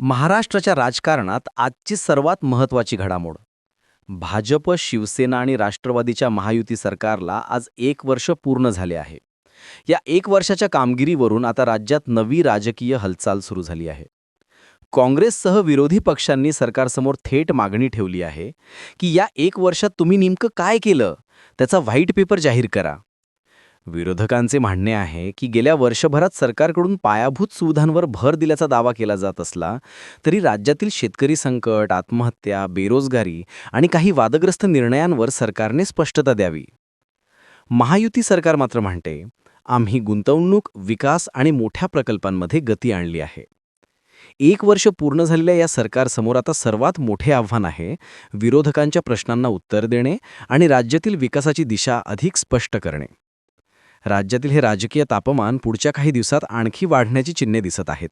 महाराष्ट्राच्या राजकारणात आजची सर्वात महत्त्वाची घडामोड. भाजप शिवसेना आणि राष्ट्रवादीच्या महायुती सरकारला आज एक वर्ष पूर्ण झाले आहे. या एक वर्षाच्या कामगिरीवरून आता राज्यात नवी राजकीय हालचाल सुरू झाली आहे. काँग्रेससह विरोधी पक्षांनी सरकारसमोर थेट मागणी ठेवली आहे की या एक वर्षात तुम्ही नेमकं काय केलं? त्याचा व्हाईट पेपर जाहीर करा. विरोधकांचे म्हणणे आहे की गेल्या वर्षभरात सरकारकडून पायाभूत सुविधांवर भर दिल्याचा दावा केला जात असला तरी राज्यातील शेतकरी संकट आत्महत्या बेरोजगारी आणि काही वादग्रस्त निर्णयांवर सरकारने स्पष्टता द्यावी. महायुती सरकार मात्र म्हणते आम्ही गुंतवणूक विकास आणि मोठ्या प्रकल्पांमध्ये गती आणली आहे. एक वर्ष पूर्ण झालेल्या या सरकारसमोर आता सर्वात मोठे आव्हान आहे विरोधकांच्या प्रश्नांना उत्तर देणे आणि राज्यातील विकासाची दिशा अधिक स्पष्ट करणे. राज्यातील हे राजकीय तापमान पुढच्या काही दिवसात आणखी वाढण्याची चिन्हे दिसत आहेत.